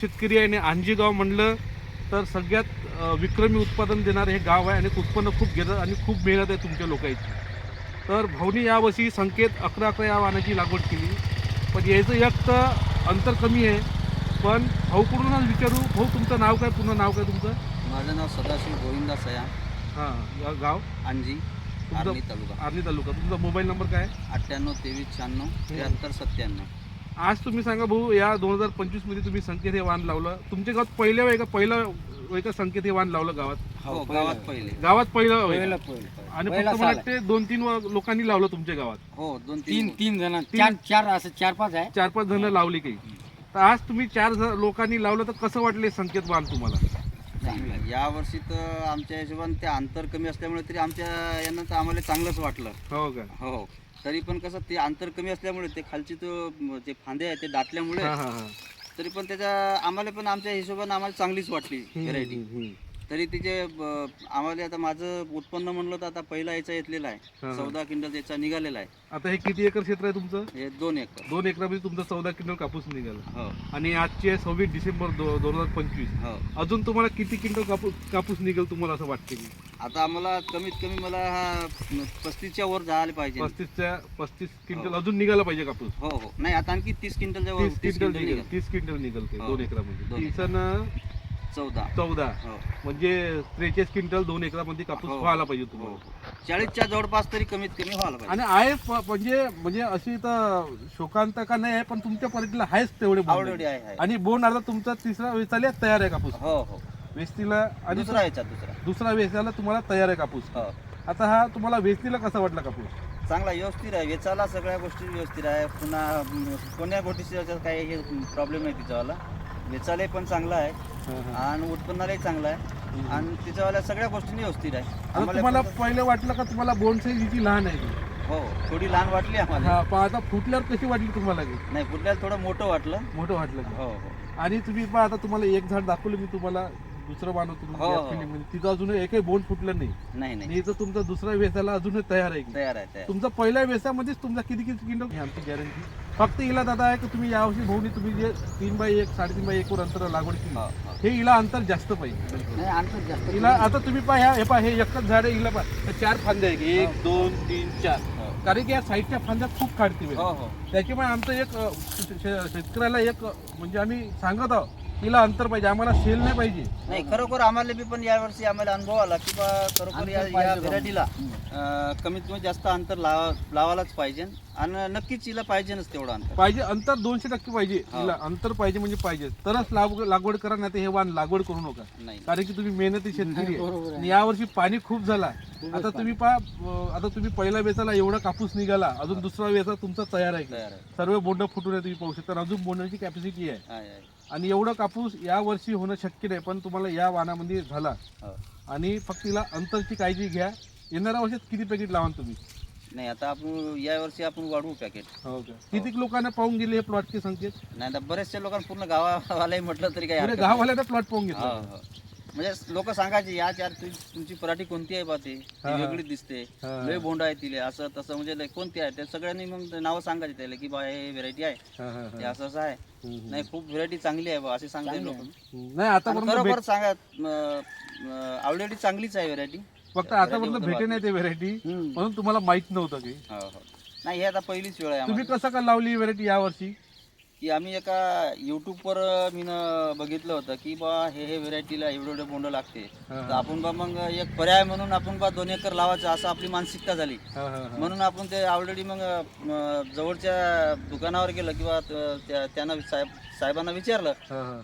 शेतकरी आहे आणि आणजी गाव म्हणलं तर सगळ्यात विक्रमी उत्पादन देणारं हे गाव आहे आणि उत्पन्न खूप घेतं आणि खूप मेहनत आहे तुमच्या लोकांची. तर भाऊनी यावर्षी संकेत अकरा अकरा या वाहनाची लागवड केली. पण याचं एक तर अंतर कमी आहे. पण भाऊकडूनच विचारू? भाऊ तुमचं नाव काय? पूर्ण नाव काय तुमचं? माझं नाव सदाशिव गोविंदा सया. हां या गाव? अंजी आर्मी तालुका. आर्ली तालुका. तुमचा मोबाईल नंबर काय? आहे? अठ्ठ्याण्णव तेवीस शहाण्णव त्र्याहत्तर सत्त्याण्णव. आज तुम्ही सांगा भाऊ या दोन हजार पंचवीसमध्ये तुम्ही संकेत हे वाहन लावलं. तुमच्या गावात पहिल्या वेळ का पहिलं वेळ का संकेत हे वाहन लावलं गावात? हो गावात पहिले. गावात पहिलं आणि पहिला फक्त मला साल. वाटते दोन तीन व- लोकांनी लावलं तुमच्या गावात. हो दोन तीन तीन तीन जण. चार चार असं चार पाच आहे. चार पाच जण लावली काही. तर आज तुम्ही चार ज- लोकांनी लावलं तर कसं वाटले संकेत वाहन तुम्हाला? नाही, या वर्षी तर आमच्या हिशोबाने ते अंतर कमी असल्यामुळे तरी आमच्या यांना तर आम्हाला चांगलंच वाटलं. हो का? हो. तरी पण कसं ते अंतर कमी असल्यामुळे ते खालची तो जे फांदे आहे ते दाटल्यामुळे हा हा हा. तरी पण त्याच्या आम्हाला पण आमच्या हिशोबाने आम्हाला चांगलीच वाटली व्हेरायटी. तरी तिचे आम्हाला आता माझं उत्पन्न म्हणलं तर आता पहिला याचा येतलेला हा, आहे. हा. चौदा क्विंटल याचा निघालेला आहे. आता हे किती एकर क्षेत्र आहे तुमचं? हे दोन एकर. दोन एकरामध्ये तुमचा चौदा क्विंटल कापूस निघाला. हो. आणि आजची आहे सव्वीस डिसेंबर दोन हजार पंचवीस. हो. अजून तुम्हाला किती क्विंटल कापूस कापूस निघेल तुम्हाला असं वाटते की? आता आम्हाला कमीत कमी मला हा पस्तीसच्या वर जायला पाहिजे. पस्तीसच्या पस्तीस क्विंटल अजून निघाला पाहिजे कापूस? हो हो. नाही आता आणखी तीस क्विंटलच्या वर तीस क्विंटल निघेल तीस क्विंटल निघेल ते हो. दोन एकरामध्ये. दोन आणि चौदा. चौदा. हो. म्हणजे त्रेचाळीस क्विंटल दोन एकरामध्ये कापूस हो. व्हायला पाहिजे हो. तुम्हाला. चाळीसच्या जवळपास तरी कमीत कमी व्हायला पाहिजे. आणि आहे प- म्हणजे म्हणजे अशी तर शोकांतका नाही आहे पण तुमच्या परीक्षेला आहेच तेवढे बोंड. आहे. आहे आहे. आणि बोंड आता तुमचा तिसरा वेचाला तयार आहे कापूस. हो हो. वेचणीला आणि दुसरा याचा दुसरा. दुसरा वेचायला तुम्हाला तयार आहे कापूस. हो. आता हा तुम्हाला वेचणीला कसा वाटला कापूस? चांगला व्यवस्थित आहे. वेचायला सगळ्या गोष्टी व्यवस्थित आहे. पुन्हा अं, कोण्या गोष्टीचा काही हे प्रॉब्लेम नाही तिच्यावाला? वेचायलाही पण चांगला आहे आणि उत्पन्नालाही चांगला आहे. आणि तिच्यावाल्या सगळ्या गोष्टींनी व्यवस्थित आहे. आता तुम्हाला पण- पहिले वाटलं का तुम्हाला बोंड साईज हिची लहान आहे? ती? हो थोडी लहान वाटली आम्हाला. हा पण आता फुटल्यावर कशी वाटली तुम्हाला नाही पुढल्याला थोडं मोठं वाटलं. मोठं वाटलं का? हो हो. आणि तुम्ही पहा आता तुम्हाला एक झाड दाखवलं मी तुम्हाला. दुसरं बांधव हो, हो. तुम्ही तिथं अजून एकही बोंड फुटलं नाही. नाही इथं तुमचा दुसरा वेचायला अजूनही तयार आहे की? तयार आहे तयार तुमचा पहिल्या वेसामध्येच तुमचा किती किती ही आमची गॅरंटी फक्त हिला दादा आहे की तुम्ही यावर्षी भाऊनी तुम्ही जे तीन बाय एक साडेतीन बाय एक वर अंतर लागवड केली. हो हो. हे हिला अंतर जास्त पाहिजे. नाही जास्त हिला आता तुम्ही पहा ह्या- हे पहा हे एकच झाड आहे हिला पहा. हे चार फांदे आहे की एक दोन तीन चार. हो. कारण की या साईडच्या फांद्या खूप काढते. हो हो. त्याच्यामुळे आमचं एक अ, शे- शे- शेतकऱ्याला एक अ, म्हणजे आम्ही सांगत आहोत. हिला अंतर पाहिजे आम्हाला शेल नाही पाहिजे. नाही खरोखर आम्हाला बी पण यावर्षी आम्हाला अनुभव आला की बा खरोखर या. व्हेरायटीला कमीत कमी जास्त अंतर लावा लावायलाच पाहिजे. आणि नक्कीच हिला पाहिजेच तेवढं अंतर. पाहिजे अंतर दोनशे टक्के पाहिजे. हिला अंतर पाहिजे म्हणजे पाहिजे. तरच लाग- लागवड करा नाही तर हे वाण लागवड करू नका. नाही. कारण की तुम्ही मेहनती शेतकरी आहे. आणि यावर्षी पाणी खूप झाला. आता. तुम्ही पहा अ, आता तुम्ही पहिला वेचाला एवढा कापूस निघाला. अजून दुसरा वेचा तुमचा तयार आहे. की? तयार आहे. सर्व बोंड फुटून आहे तुम्ही पाहू शकता. अजून बोंडाची कॅपॅसिटी आहे. आणि एवढा कापूस या वर्षी होणं शक्य नाही पण तुम्हाला या वाणामध्ये झाला. हो. आणि फक्त तिला अंतरची काळजी घ्या. येणाऱ्या वर्षात किती पॅकेट लावाल तुम्ही? नाही आता आपण या वर्षी आपण वाढवू पॅकेट हो किती लोकांना पाहून गेले हे प्लॉटचे संकेत? नाही तर बरेचशा लोकांना पूर्ण गावालाही म्हटलं तरी नाही. गाववाल्याला प्लॉट पाहून घेतला. हो. म्हणजे लोक सांगायचे या चार तु- तुमची पराठी कोणती आहे बा ते ती. वेगळी दिसते. लय बोंड आहे तिले असं तसं म्हणजे लय कोणती आहे ते सगळ्यांनी मग नावं सांगायचे त्याला की बा हे व्हेरायटी आहे हा, हा, हे हा. असं असं आहे. नाही खूप व्हेरायटी चांगली आहे बा असे सांगते लोक. नाही खरोखर भेट- सांगा ऑलरेडी चांगलीच आहे व्हेरायटी फक्त आतापर्यंत भेटे नाही ते व्हेरायटी. म्हणून तुम्हाला माहीत नव्हतं काही हो हो नाही हे आता पहिलीच वेळ आहे तुम्ही. कसं का लावली व्हेरायटी या वर्षी की आम्ही एका युट्यूबवर मी बघितलं होतं की बा हे हे व्हेरायटीला एवढे एवढे बोंड लागते तर आपण बा मग एक पर्याय म्हणून आपण बा दोन एकर लावायचं असं आपली मानसिकता झाली. म्हणून आपण ते ऑलरेडी मग जवळच्या दुकानावर गेलं किंवा त्यांना साहेब साहेबांना विचारलं.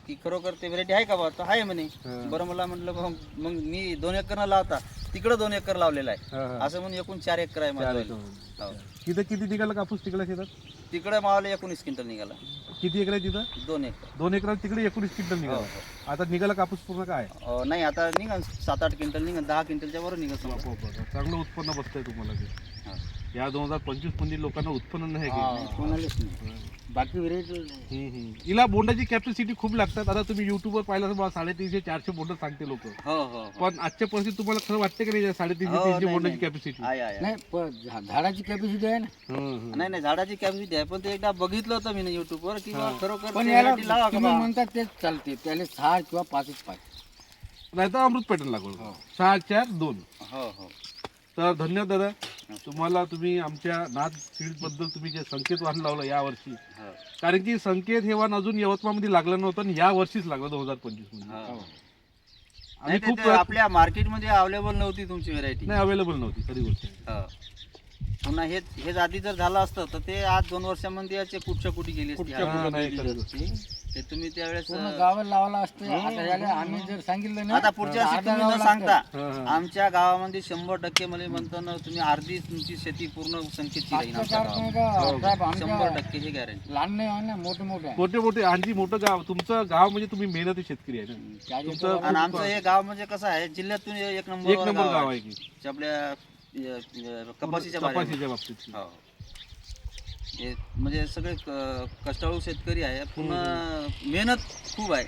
की खरोखर ते व्हेरायटी आहे का बा तर आहे म्हणे. बरं मला म्हटलं मग मग मी दोन एकर न लावता तिकडं दोन एकर लावलेला आहे हा, हा. असं म्हणून एकूण चार एकर आहे चार. एकर. हो. तिथं किती निघाला कापूस तिकडे शेतात तिकडं मावाला एकोणीस क्विंटल निघाला किती एकर आहे तिथं दोन एकर दोन एकरात तिकडे एकोणीस क्विंटल हो, निघाला हो. आता निघाला कापूस पूर्ण काय अं, नाही आता निघा सात आठ क्विंटल निघा दहा क्विंटलच्या वर निघत समजा. चांगलं उत्पन्न बसतंय तुम्हाला ते हा. या दोन हजार पंचवीसमध्ये लोकांना उत्पन्न नाही हा, काही. कोणालाच नाही बाकी व्हेरायटी हम्म, हम्म. हिला बोंडाची कॅपॅसिटी खूप लागतात आता तुम्ही युट्यूबवर पाहिलं बघा, साडेतीनशे चारशे बोंड सांगते लोक हो हो हो. पण आजच्या परिस्थितीत तुम्हाला खरं वाटते की नाही साडेतीनशे हो, तीनशे नाही, बोंडाची नाही. कॅपॅसिटी आहे आहे आहे. नाही पण झा- झाडाची कॅपॅसिटी आहे ना नाही नाही झाडाची कॅपॅसिटी आहे पण ते एकदा बघितलं होतं मी युट्यूबवर की बा खरोखर पण ते याला variety लावा का तुम्ही बा? म्हणता तेच चालते त्याला सहा किंवा पाचच पाहिजे नाही तर अमृत पॅटर्न लागवड. सहा चार दोन हो हो तर धन्यवाद दादा तुम्हाला तुम्ही आमच्या नाथ फील्डबद्दल तुम्ही जे संकेत वाहन लावलं या वर्षी कारण की संकेत हे वाहन अजून यवतमाळमध्ये लागलं नव्हतं आणि या वर्षीच लागलं दोन हजार पंचवीसमध्ये हो. आणि खूप आपल्या मार्केटमध्ये अवेलेबल नव्हती तुमची व्हेरायटी नाही अवेलेबल नव्हती खरी गोष्ट. पुन्हा हेच हेच आधी जर झालं असतं तर ते आज दोन वर्षामध्ये याचे कुठच्या कुठे गेली असती कुठच्या. कुठं नाही. ते तुम्ही त्यावेळेस पूर्ण गावाला लावायला असते आता याला आम्ही जर सांगितलं ना आता पुढच्या वर्षी अर्धा तुम्ही न सांगता. हा, हा. आमच्या गावामध्ये शंभर टक्के मला म्हणतो ना तुम्ही अर्धी तुमची शेती पूर्ण संख्येची राहील आमच्या कास्तकार नाही गावात. का? साहेब, शंभर आमच्या टक्के हे गॅरंटी लहान नाही आहे ना मोठे मोठे आहे. मोठे मोठे आणखी मोठं गाव तुमचं गाव म्हणजे तुम्ही मेहनती शेतकरी आहे ना तुमचं- आणि आमचं हे गाव म्हणजे कसं आहे जिल्ह्यातून एक नंबर एक नंबर गाव आहे की आपल्या अं, कपाशीच्या. कपाशीच्या बाबतीत. हो. हे म्हणजे सगळे क- कष्टाळू शेतकरी आहे पुन्हा मेहनत खूप आहे.